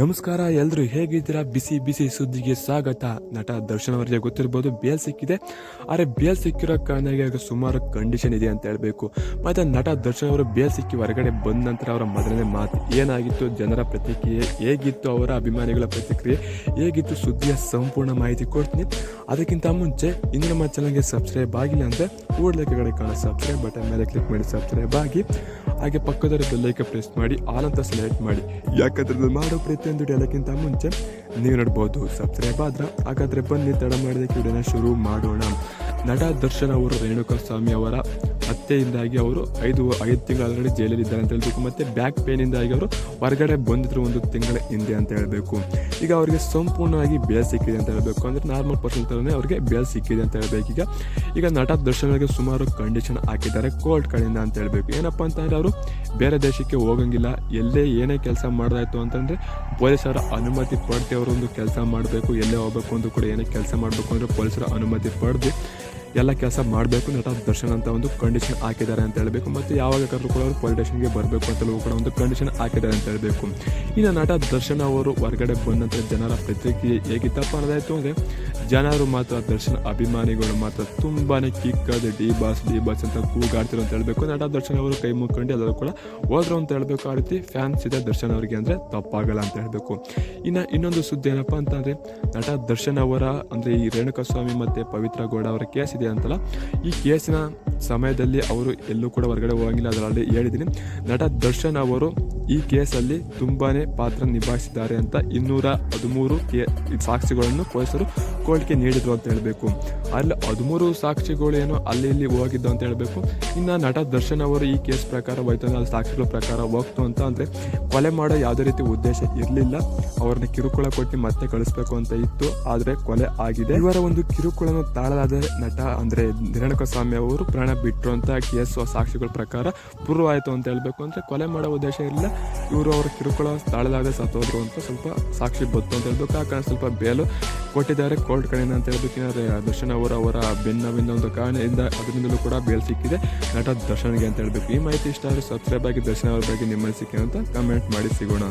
ನಮಸ್ಕಾರ ಎಲ್ರು, ಹೇಗಿದ್ದೀರಾ? ಬಿಸಿ ಬಿಸಿ ಸುದ್ದಿಗೆ ಸ್ವಾಗತ. ನಟ ದರ್ಶನ್ ಅವರಿಗೆ ಗೊತ್ತಿರ್ಬೋದು ಬೇಲ್ ಸಿಕ್ಕಿದೆ. ಆದರೆ ಬೇಲ್ ಸಿಕ್ಕಿರೋ ಕಾರಣ ಈಗ ಸುಮಾರು ಕಂಡೀಷನ್ ಇದೆ ಅಂತ ಹೇಳಬೇಕು. ಮತ್ತೆ ನಟ ದರ್ಶನ್ ಅವರು ಬೇಲ್ ಸಿಕ್ಕಿ ಹೊರಗಡೆ ಬಂದ ನಂತರ ಅವರ ಮೊದಲನೇ ಮಾತು ಏನಾಗಿತ್ತು? ಜನರ ಪ್ರತಿಕ್ರಿಯೆ ಹೇಗಿತ್ತು? ಅವರ ಅಭಿಮಾನಿಗಳ ಪ್ರತಿಕ್ರಿಯೆ ಹೇಗಿತ್ತು? ಸುದ್ದಿಯ ಸಂಪೂರ್ಣ ಮಾಹಿತಿ ಕೊಡ್ತೀನಿ. ಅದಕ್ಕಿಂತ ಮುಂಚೆ, ಇನ್ನು ನಮ್ಮ ಚಾನಲ್ಗೆ ಸಬ್ಸ್ಕ್ರೈಬ್ ಆಗಿಲ್ಲ ಅಂದರೆ ಕೂಡಲೇ ಕಡೆ ಕಾಣ ಸಬ್ಸ್ಕ್ರೈಬ್ ಬಟನ್ ಮೇಲೆ ಕ್ಲಿಕ್ ಮಾಡಿ ಸಬ್ಸ್ಕ್ರೈಬ್ ಆಗಿ. ಹಾಗೆ ಪಕ್ಕದಲ್ಲಿ ಬೆಲ್ಲೈಕ ಪ್ರೆಸ್ ಮಾಡಿ ಆನಂತರ ಸೆಲೆಕ್ಟ್ ಮಾಡಿ. ಯಾಕಂದ್ರೆ ಮಾಡೋ ಮಾಡೋ ಪ್ರತಿಯೊಂದು ಎಲ್ಲಕ್ಕಿಂತ ಮುಂಚೆ ನೀವು ನೋಡ್ಬೋದು ಸಬ್ಸ್ಕ್ರೈಬ್ ಆದ್ರೆ ಹಾಗಾದ್ರೆ ಬನ್ನಿ, ತಡ ಮಾಡಿದ ಕ್ರೀಡೆನ ಶುರು ಮಾಡೋಣ. ನಟ ದರ್ಶನ್ ಅವರು, ರೇಣುಕಾ ಸ್ವಾಮಿ ಅವರ ಹತ್ಯೆಯಿಂದಾಗಿ ಅವರು ಐದು ಐದು ತಿಂಗಳು ಆಲ್ರೆಡಿ ಜೈಲಲ್ಲಿದ್ದಾರೆ ಅಂತ ಹೇಳಬೇಕು. ಮತ್ತು ಬ್ಯಾಕ್ ಪೇನಿಂದಾಗಿ ಅವರು ಹೊರಗಡೆ ಬಂದಿದ್ರು ಒಂದು ತಿಂಗಳ ಹಿಂದೆ ಅಂತ ಹೇಳಬೇಕು. ಈಗ ಅವರಿಗೆ ಸಂಪೂರ್ಣವಾಗಿ ಬೇಲ್ ಸಿಕ್ಕಿದೆ ಅಂತ ಹೇಳಬೇಕು. ಅಂದ್ರೆ ನಾರ್ಮಲ್ ಪರ್ಸನ್ ಥರನೇ ಅವರಿಗೆ ಬೇಲ್ ಸಿಕ್ಕಿದೆ ಅಂತ ಹೇಳಬೇಕು. ಈಗ ಈಗ ನಟ ದರ್ಶನ್ ಅವರಿಗೆ ಸುಮಾರು ಕಂಡೀಷನ್ ಹಾಕಿದ್ದಾರೆ ಕೋರ್ಟ್ ಕಡೆಯಿಂದ ಅಂತ ಹೇಳಬೇಕು. ಏನಪ್ಪ ಅಂತ ಅವರು ಬೇರೆ ದೇಶಕ್ಕೆ ಹೋಗಂಗಿಲ್ಲ. ಎಲ್ಲೇ ಏನೇ ಕೆಲಸ ಮಾಡಿದಾಯ್ತು ಅಂತಂದರೆ ಪೊಲೀಸರ ಅನುಮತಿ ಪಡೆದು ಅವರು ಒಂದು ಕೆಲಸ ಮಾಡಬೇಕು. ಎಲ್ಲೇ ಹೋಗ್ಬೇಕು ಅಂದ್ರೂ ಕೂಡ ಏನೇ ಕೆಲಸ ಮಾಡಬೇಕು ಅಂದ್ರೆ ಪೊಲೀಸರ ಅನುಮತಿ ಪಡೆದು ಎಲ್ಲ ಕೆಲಸ ಮಾಡಬೇಕು ನಟ ದರ್ಶನ್ ಅಂತ ಒಂದು ಕಂಡೀಷನ್ ಹಾಕಿದ್ದಾರೆ ಅಂತ ಹೇಳಬೇಕು. ಮತ್ತು ಯಾವಾಗ ಕರೆದು ಕೂಡ ಅವರು ಪೊಲೀಸ್ ಸ್ಟೇಷನ್ಗೆ ಬರಬೇಕು ಅಂತಲೂ ಕೂಡ ಒಂದು ಕಂಡೀಷನ್ ಹಾಕಿದ್ದಾರೆ ಅಂತ ಹೇಳಬೇಕು. ಇನ್ನು ನಟ ದರ್ಶನ್ ಅವರು ಹೊರಗಡೆ ಬಂದಂಥ ಜನರ ಪ್ರತಿಕ್ರಿಯೆ ಹೇಗಿತ್ತಪ್ಪ ಅನ್ನೋದಾಯಿತು ಅಂದರೆ, ಜನರು ಮಾತ್ರ ದರ್ಶನ್ ಅಭಿಮಾನಿಗಳು ಮಾತ್ರ ತುಂಬಾ ಕಿಕ್ಕದು ಡಿ ಬಾಸ್ ಡಿ ಬಾಸ್ ಅಂತ ಕೂಗಾಡ್ತಿರೋ ಅಂತ ಹೇಳಬೇಕು. ನಟ ದರ್ಶನ್ ಅವರು ಕೈ ಮುಕ್ಕೊಂಡು ಎಲ್ಲರೂ ಕೂಡ ಹೋದ್ರು ಅಂತ ಹೇಳಬೇಕು. ಆ ರೀತಿ ಫ್ಯಾನ್ಸ್ ಇದೆ ದರ್ಶನ್ ಅವರಿಗೆ ಅಂದರೆ ತಪ್ಪಾಗಲ್ಲ ಅಂತ ಹೇಳಬೇಕು. ಇನ್ನು ಇನ್ನೊಂದು ಸುದ್ದಿ ಏನಪ್ಪ ಅಂತಂದರೆ, ನಟ ದರ್ಶನ್ ಅವರ ಅಂದರೆ ಈ ರೇಣುಕಾ ಸ್ವಾಮಿ ಮತ್ತು ಪವಿತ್ರ ಗೌಡ ಅವರ ಕೇಸ್ ಇದೆ ಅಂತಲ್ಲ. ಈ ಕೇಸಿನ ಸಮಯದಲ್ಲಿ ಅವರು ಎಲ್ಲೂ ಕೂಡ ಹೊರಗಡೆ ಹೋಗಂಗಿಲ್ಲ. ಅದರಲ್ಲಿ ಹೇಳಿದ್ದೀನಿ, ನಟ ದರ್ಶನ್ ಅವರು ಈ ಕೇಸಲ್ಲಿ ತುಂಬಾನೇ ಪಾತ್ರ ನಿಭಾಯಿಸಿದ್ದಾರೆ ಅಂತ ಇನ್ನೂರ ಹದಿಮೂರು ಕೇ, ಸಾಕ್ಷಿಗಳನ್ನು ಪೊಲೀಸರು ಕೋರ್ಟ್ಗೆ ನೀಡಿದ್ರು ಅಂತ ಹೇಳಬೇಕು. ಅಲ್ಲಿ ಹದಿಮೂರು ಸಾಕ್ಷಿಗಳು ಏನೋ ಅಲ್ಲಿ ಇಲ್ಲಿ ಹೋಗಿದ್ದು ಅಂತ ಹೇಳಬೇಕು. ಇನ್ನು ನಟ ದರ್ಶನ್ ಅವರು ಈ ಕೇಸ್ ಪ್ರಕಾರ ಹೋಯ್ತು ಅಂದ್ರೆ ಅಲ್ಲಿ ಸಾಕ್ಷಿಗಳ ಪ್ರಕಾರ ಹೋಗ್ತು ಅಂತ ಅಂದರೆ ಕೊಲೆ ಮಾಡೋ ಯಾವುದೇ ರೀತಿ ಉದ್ದೇಶ ಇರಲಿಲ್ಲ. ಅವ್ರನ್ನ ಕಿರುಕುಳ ಕೊಟ್ಟು ಮತ್ತೆ ಕಳಿಸ್ಬೇಕು ಅಂತ ಇತ್ತು. ಆದರೆ ಕೊಲೆ ಆಗಿದೆ. ಇವರ ಒಂದು ಕಿರುಕುಳನ ತಾಳಲಾದ ನಟ ಅಂದರೆ ನಿರಣಕ ಸ್ವಾಮಿ ಅವರು ಪ್ರಾಣ ಬಿಟ್ಟರು ಅಂತ ಕೇಸ್ ಸಾಕ್ಷಿಗಳ ಪ್ರಕಾರ ಪ್ರೂವ್ ಆಯಿತು ಅಂತ ಹೇಳಬೇಕು. ಅಂದರೆ ಕೊಲೆ ಮಾಡೋ ಉದ್ದೇಶ ಇರಲಿಲ್ಲ ಇವರು ಅವರ ಕಿರುಕುಳ ತಾಳಲಾಗದೆ ಸತ್ತೋದ್ರು ಅಂತ ಸ್ವಲ್ಪ ಸಾಕ್ಷಿ ಬತ್ತು ಅಂತ ಹೇಳ್ಬೇಕು. ಆ ಸ್ವಲ್ಪ ಬೇಲು ಕೊಟ್ಟಿದ್ದಾರೆ ಕೋರ್ಟ್ ಕಡೆಯಿಂದ ಅಂತ ಹೇಳ್ಬೇಕು. ದರ್ಶನ್ ಅವರು ಅವರ ಬೆನ್ನವಿಂದ ಒಂದು ಕಾರಣದಿಂದ ಅದರಿಂದಲೂ ಕೂಡ ಬೇಲ್ ಸಿಕ್ಕಿದೆ. ನಟ ದರ್ಶನ್ಗೆ ಅಂತ ಹೇಳ್ಬೇಕು. ಈ ಮಾಹಿತಿ ಇಷ್ಟ ಆದರೆ ಸಬ್ಸ್ಕ್ರೈಬ್ ಆಗಿ ದರ್ಶನ್ ಅವ್ರ ಬಗ್ಗೆ ನಿಮ್ಮ ಅನಿಸಿಕೆ ಅಂತ ಕಮೆಂಟ್ ಮಾಡಿ ಸಿಗೋಣ.